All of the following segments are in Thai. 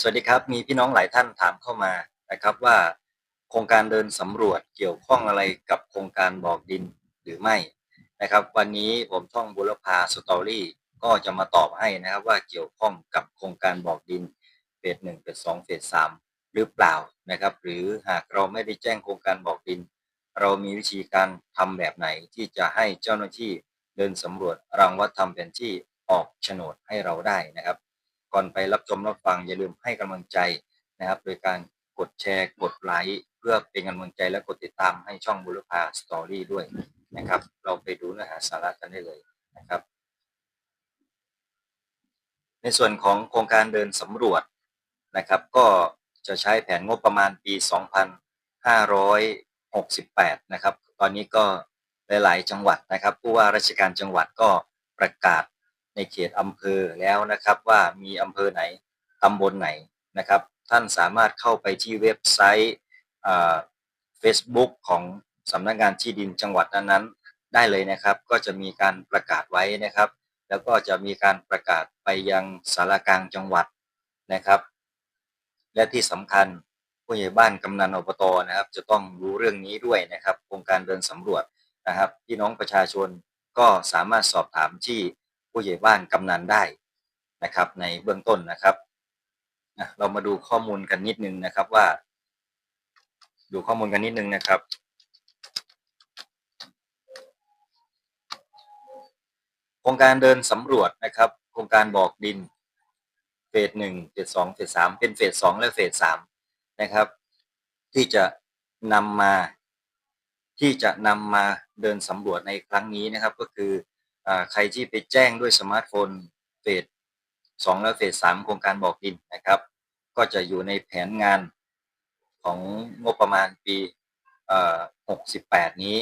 สวัสดีครับ มีพี่น้องหลายท่านถามเข้ามานะครับว่าโครงการเดินสำรวจเกี่ยวข้องอะไรกับโครงการบอกดินหรือไม่นะครับ วันนี้ผมท่องบุรพาสตอรี่ก็จะมาตอบให้นะครับว่าเกี่ยวข้องกับโครงการบอกดินเฟสหนึ่งเฟสสองเฟสสามหรือเปล่านะครับ หรือหากเราไม่ได้แจ้งโครงการบอกดิน เรามีวิธีการทำแบบไหนที่จะให้เจ้าหน้าที่เดินสำรวจรังวัดทำแผนที่ออกโฉนดให้เราได้นะครับ ก่อนไปรับชมรับฟังอย่าลืมให้กำลังใจนะครับ โดยการกดแชร์กดไลค์เพื่อเป็นกำลังใจและกดติดตามให้ช่องบุรพาสตอรี่ด้วยนะครับ เราไปดูเนื้อหาสาระกันได้เลยนะครับ ในส่วนของโครงการเดินสำรวจนะครับ ก็จะใช้แผนงบประมาณปี 2568 นะครับ ตอนนี้ก็หลาย ๆ จังหวัดนะครับ ผู้ว่าราชการจังหวัดก็ประกาศ ในเขตอำเภอแล้วนะครับว่ามีอำเภอไหนตำบลไหนนะครับ ท่านสามารถเข้าไปที่เว็บไซต์เฟซบุ๊กของสำนักงานที่ดินจังหวัดนั้นๆได้เลยนะครับ ก็จะมีการประกาศไว้นะครับ แล้วก็จะมีการประกาศไปยังสารกลางจังหวัดนะครับ และที่สำคัญผู้ใหญ่บ้านกำนันอบตนะครับ จะต้องรู้เรื่องนี้ด้วยนะครับโครงการเดินสำรวจนะครับพี่น้องประชาชนก็สามารถสอบถามที่ ผู้ใหญ่บ้านกำนันได้นะครับ ในเบื้องต้นนะครับเรามาดูข้อมูลกันนิดนึงนะครับว่า ดูข้อมูลกันนิดนึงนะครับโครงการเดินสำรวจนะครับ โครงการบอกดินเฟสหนึ่งเฟสสองเฟสสามเป็นเฟสสองและเฟสสามนะครับ ที่จะนำมาที่จะนำมาเดินสำรวจในครั้งนี้นะครับ ก็คือ ใครที่ไปแจ้งด้วยสมาร์ทโฟนเฟสสองและเฟสสามโครงการบอกดินนะครับ ก็จะอยู่ในแผนงานของงบประมาณปีหกสิบแปดนี้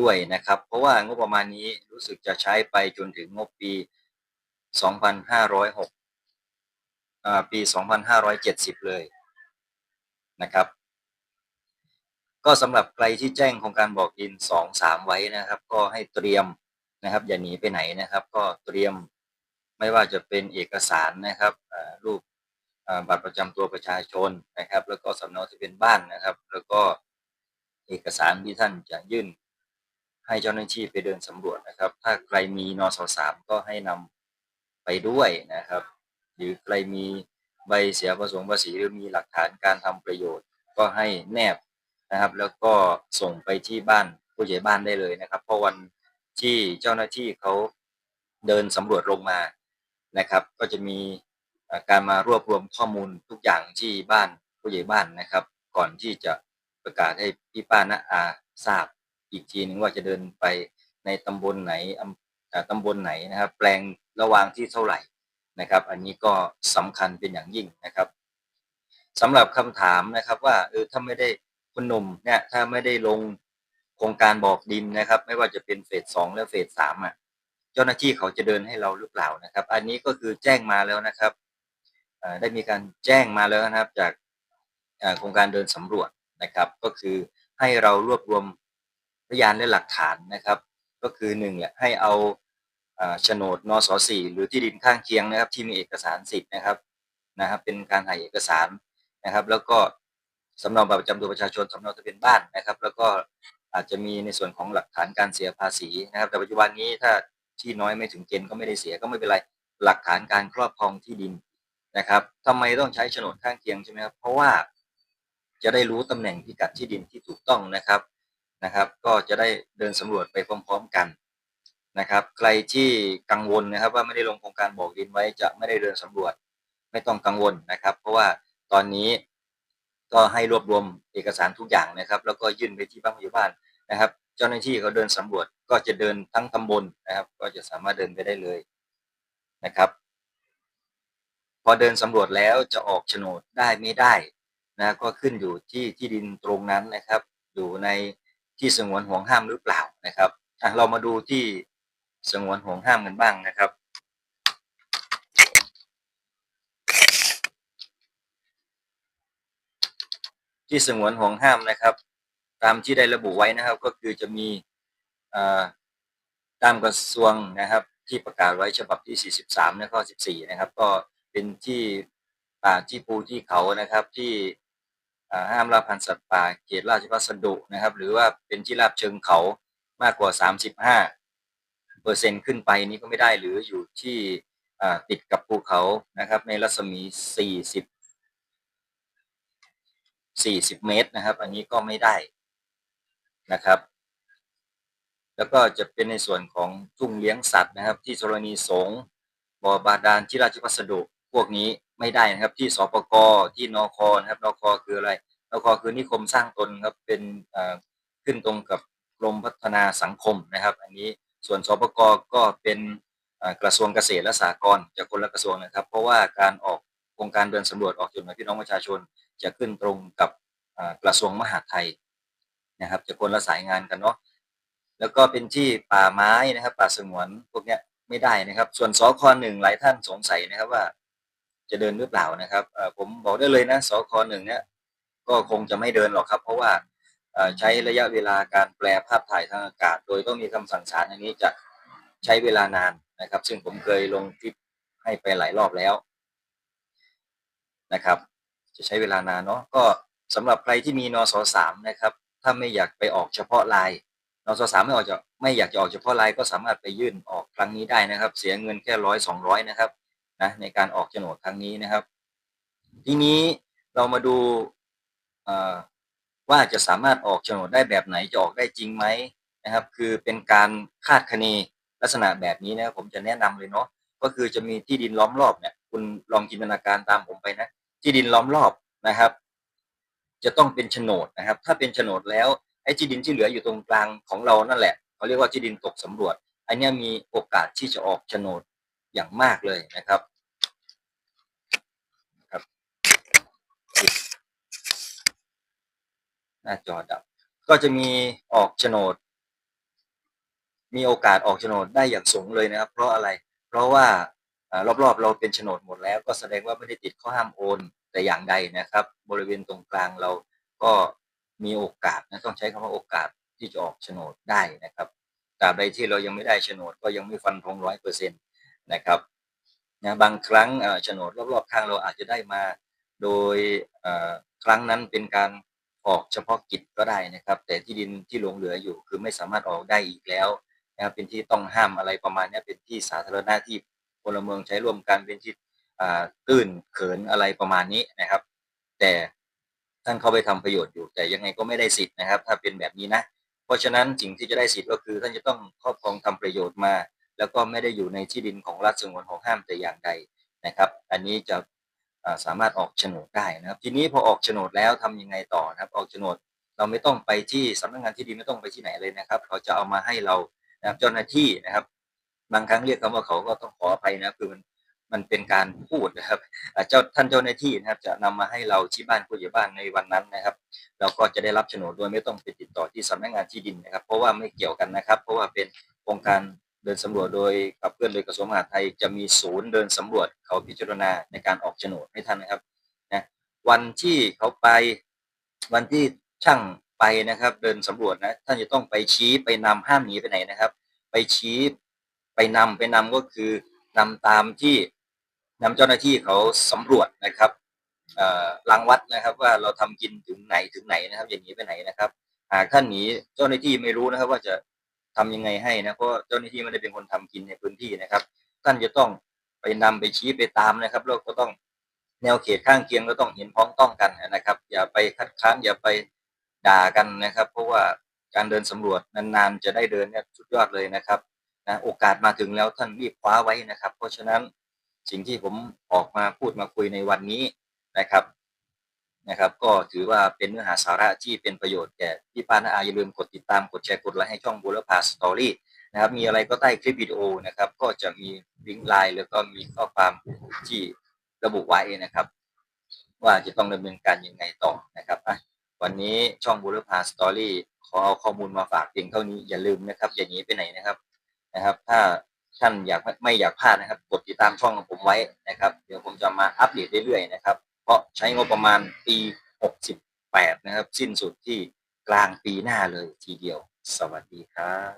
ด้วยนะครับ เพราะว่างบประมาณนี้รู้สึกจะใช้ไปจนถึงงบปีสองพันห้าร้อยหกปีสองพันห้าร้อยเลยนะครับ ก็สำหรับใครที่แจ้งโครงการบอกดินสองสามไว้นะครับ ก็ให้เตรียม นะครับ อย่าหนีไปไหนนะครับ ก็เตรียมไม่ว่าจะเป็นเอกสารนะครับรูปบัตรประจำตัวประชาชนนะครับ แล้วก็สำเนาทะเบียนบ้านนะครับ แล้วก็เอกสารที่ท่านจะยื่น ให้เจ้าหน้าที่ไปเดินสำรวจนะครับ ถ้าใครมีนสสามก็ให้นำไปด้วยนะครับ หรือใครมีใบเสียประสงค์ภาษีหรือมีหลักฐานการทำประโยชน์ ก็ให้แนบนะครับ แล้วก็ส่งไปที่บ้านผู้ใหญ่บ้านได้เลยนะครับ เพราะวัน ที่เจ้าหน้าที่เขาเดินสำรวจลงมานะครับ ก็จะมีการมารวบรวมข้อมูลทุกอย่างที่บ้านผู้ใหญ่บ้านนะครับ ก่อนที่จะประกาศให้พี่ป้านะอาทราบอีกทีนึงว่าจะเดินไปในตำบลไหนตำบลไหนนะครับ แปลงระวางที่เท่าไหร่นะครับ อันนี้ก็สำคัญเป็นอย่างยิ่งนะครับสำหรับคำถามนะครับว่าเออถ้าไม่ได้คุณหนุ่มเนี่ยถ้าไม่ได้ลง รงการบอกดินนะครับ ไม่ว่าจะเป็นเฟสสองและเฟสสามอะ เจ้าหน้าที่เขาจะเดินให้เราหรือเปล่านะครับ อันนี้ก็คือแจ้งมาแล้วนะครับได้มีการแจ้งมาแล้วนะครับ จากโครงการเดินสำรวจนะครับ ก็คือให้เรารวบรวมพยานและหลักฐานนะครับ ก็คือหนึ่งแหละให้เอาโฉนดนสสี่หรือที่ดินข้างเคียงนะครับ ที่มีเอกสารสิทธิ์นะครับนะครับ เป็นการถ่ายเอกสารนะครับ แล้วก็สำเนาบัตรประจำตัวประชาชนสำเนาทะเบียนบ้านนะครับ แล้วก็ อาจจะมีในส่วนของหลักฐานการเสียภาษีนะครับ แต่ปัจจุบันนี้ถ้าที่น้อยไม่ถึงเกณฑ์ก็ไม่ได้เสียก็ไม่เป็นไรหลักฐานการครอบครองที่ดินนะครับทำไมต้องใช้โฉนดข้างเคียงใช่ไหมครับเพราะว่าจะได้รู้ตำแหน่งพิกัดที่ดินที่ถูกต้องนะครับนะครับ ก็จะได้เดินสำรวจไปพร้อม ๆกันนะครับ ใครที่กังวลนะครับ ว่าไม่ได้ลงโครงการบอกดินไว้จะไม่ได้เดินสำรวจไม่ต้องกังวลนะครับ เพราะว่าตอนนี้ก็ให้รวบรวมเอกสารทุกอย่างนะครับ แล้วก็ยื่นไปที่บ้านผู้ใหญ่บ้าน นะครับ เจ้าหน้าที่เขาเดินสำรวจก็จะเดินทั้งตำบลนะครับ ก็จะสามารถเดินไปได้เลยนะครับ พอเดินสำรวจแล้วจะออกโฉนดได้ไม่ได้นะก็ขึ้นอยู่ที่ที่ดินตรงนั้นนะครับ อยู่ในที่สงวนห่วงห้ามหรือเปล่านะครับเรามาดูที่สงวนห่วงห้ามกันบ้างนะครับที่สงวนห่วงห้ามนะครับ ตามที่ได้ระบุไว้นะครับ ก็คือจะมีตามกระทรวงนะครับ ที่ประกาศไว้ฉบับที่ 43และข้อ 14 นะครับ ก็เป็นที่ป่าที่ภูที่เขานะครับที่ห้ามล่าพันธุ์สัตว์ป่าเขตราชพัสดุนะครับ หรือว่าเป็นที่ราบเชิงเขามากกว่า 35เปอร์เซ็นต์ขึ้นไปนี่ก็ไม่ได้หรืออยู่ที่ติดกับภูเขานะครับ ในรัศมี 40 40 เมตรนะครับ อันนี้ก็ไม่ได้ นะครับ แล้วก็จะเป็นในส่วนของทุ่งเลี้ยงสัตว์นะครับ ที่ธรณีสงบ่อบาดาลที่ราชพัสดุพวกนี้ไม่ได้นะครับ ที่สปกที่นคนะครับนคคืออะไรนคคือนิคมสร้างตนครับเป็นขึ้นตรงกับกรมพัฒนาสังคมนะครับ อันนี้ส่วนสปกก็เป็นกระทรวงเกษตรและสหกรณ์จากคนละกระทรวงนะครับ เพราะว่าการออกโครงการเดินสำรวจออกจดหมายพี่น้องประชาชน จะขึ้นตรงกับกระทรวงมหาดไทย นะครับ จะคนละสายงานกันเนาะแล้วก็เป็นที่ป่าไม้นะครับ ป่าสงวนพวกเนี้ยไม่ได้นะครับ ส่วนสคหนึ่งหลายท่านสงสัยนะครับว่า จะเดินหรือเปล่านะครับผมบอกได้เลยนะสคหนึ่งเนี้ยก็คงจะไม่เดินหรอกครับ เพราะว่าใช้ระยะเวลาการแปลภาพถ่ายทางอากาศ โดยต้องมีคำสั่งศาลอันนี้จะใช้เวลานานนะครับ ซึ่งผมเคยลงคลิปให้ไปหลายรอบแล้วนะครับ จะใช้เวลานานเนาะก็สำหรับใครที่มีนสสามนะครับ ถ้าไม่อยากไปออกเฉพาะลายนสสามไม่ออกจะไม่อยากจะออกเฉพาะลายก็สามารถไปยื่นออกครั้งนี้ได้นะครับ เสียเงินแค่ร้อยสองร้อยนะครับนะในการออกโฉนดครั้งนี้นะครับ ทีนี้เรามาดูว่าจะสามารถออกโฉนดได้แบบไหนจะออกได้จริงไหมนะครับ คือเป็นการคาดคะเนลักษณะแบบนี้นะผมจะแนะนำเลยเนาะก็คือจะมีที่ดินล้อมรอบเนี่ยคุณลองจินตนาการตามผมไปนะ ที่ดินล้อมรอบนะครับ จะต้องเป็นโฉนดนะครับ ถ้าเป็นโฉนดแล้วไอ้ที่ดินที่เหลืออยู่ตรงกลางของเรานั่นแหละเขาเรียกว่าที่ดินตกสำรวจ อันนี้มีโอกาสที่จะออกโฉนดอย่างมากเลยนะครับครับหน้าจอดับ ก็จะมีออกโฉนด มีโอกาสออกโฉนดได้อย่างสูงเลยนะครับ เพราะอะไร เพราะว่ารอบๆ เราเป็นโฉนดหมดแล้ว ก็แสดงว่าไม่ได้ติดข้อห้ามโอน แต่อย่างใดนะครับ บริเวณตรงกลางเราก็มีโอกาสนะต้องใช้คำว่าโอกาสที่จะออกโฉนดได้นะครับตราบใดที่เรายังไม่ได้โฉนดก็ยังไม่ฟันธงร้อยเปอร์เซ็นต์นะครับนะบางครั้งโฉนดรอบๆข้างเราอาจจะได้มา โดยครั้งนั้นเป็นการออกเฉพาะกิจก็ได้นะครับ แต่ที่ดินที่หลงเหลืออยู่ คือไม่สามารถออกได้อีกแล้วนะครับเป็นที่ต้องห้ามอะไรประมาณนี้เป็นที่สาธารณะที่พลเมืองใช้ร่วมกันเป็นที่ ตื้นเขินอะไรประมาณนี้นะครับ แต่ท่านเข้าไปทำประโยชน์อยู่ แต่ยังไงก็ไม่ได้สิทธิ์นะครับ ถ้าเป็นแบบนี้นะ เพราะฉะนั้นสิ่งที่จะได้สิทธิ์ก็คือท่านจะต้องครอบครองทำประโยชน์มา แล้วก็ไม่ได้อยู่ในที่ดินของรัฐสงวนของห้ามแต่อย่างใดนะครับ อันนี้จะสามารถออกโฉนดได้นะครับ ทีนี้พอออกโฉนดแล้วทำยังไงต่อนะครับ ออกโฉนดเราไม่ต้องไปที่สำนักงานที่ดินไม่ต้องไปที่ไหนเลยนะครับ เขาจะเอามาให้เรานะครับเจ้าหน้าที่นะครับ บางครั้งเรียกคำว่าเขาก็ต้องขออภัยนะคือมัน มันเป็นการพูดนะครับเจ้าท่านเจ้าหน้าที่นะครับ จะนำมาให้เราที่บ้านผู้ใหญ่บ้านในวันนั้นนะครับ เราก็จะได้รับโฉนดโดยไม่ต้องไปติดต่อที่สำนักงานที่ดินนะครับ เพราะว่าไม่เกี่ยวกันนะครับ เพราะว่าเป็นโครงการเดินสำรวจโดยขับเคลื่อนโดยกระทรวงมหาดไทยจะมีศูนย์เดินสำรวจเขาพิจารณาในการออกโฉนดให้ท่านนะครับนะวันที่เขาไปวันที่ช่างไปนะครับ เดินสำรวจนะท่านจะต้องไปชี้ไปนำห้ามหนีไปไหนนะครับ ไปชี้ไปนำไปนำก็คือนำตามที่ นำเจ้าหน้าที่เขาสำรวจนะครับเอ่อรังวัดนะครับว่าเราทำกินถึงไหนถึงไหนนะครับ อย่างนี้ไปไหนนะครับหากท่านหนีเจ้าหน้าที่ไม่รู้นะครับ ว่าจะทำยังไงให้นะเพราะเจ้าหน้าที่ไม่ได้เป็นคนทำกินในพื้นที่นะครับ ท่านจะต้องไปนำไปชี้ไปตามนะครับแล้วก็ต้องแนวเขตข้างเคียงก็ต้องเห็นพ้องต้องกันนะครับ อย่าไปคัดค้านอย่าไปด่ากันนะครับ เพราะว่าการเดินสำรวจนานๆ จะได้เดินเนี่ยสุดยอดเลยนะครับนะโอกาสมาถึงแล้วท่านรีบคว้าไว้นะครับ เพราะฉะนั้น สิ่งที่ผมออกมาพูดมาคุยในวันนี้นะครับนะครับ ก็ถือว่าเป็นเนื้อหาสาระที่เป็นประโยชน์แก่พี่ป้านาอาอย่าลืมกดติดตามกดแชร์กดไลค์ให้ช่องบุรพาสตอรี่นะครับ มีอะไรก็ใต้คลิปวิดีโอนะครับ ก็จะมีลิงก์ไลน์แล้วก็มีข้อความที่ระบุไว้นะครับ ว่าจะต้องดำเนินการยังไงต่อนะครับวันนี้ช่องบุรพาสตอรี่ขอเอาข้อมูลมาฝากเพียงเท่านี้อย่าลืมนะครับ อย่าหนีไปไหนนะครับนะครับ ถ้า ท่านอยากไม่อยากพลาดนะครับ กดติดตามช่องของผมไว้นะครับ เดี๋ยวผมจะมาอัปเดตเรื่อยๆนะครับ เพราะใช้งบประมาณปี 68 นะครับ สิ้นสุดที่กลางปีหน้าเลยทีเดียว สวัสดีครับ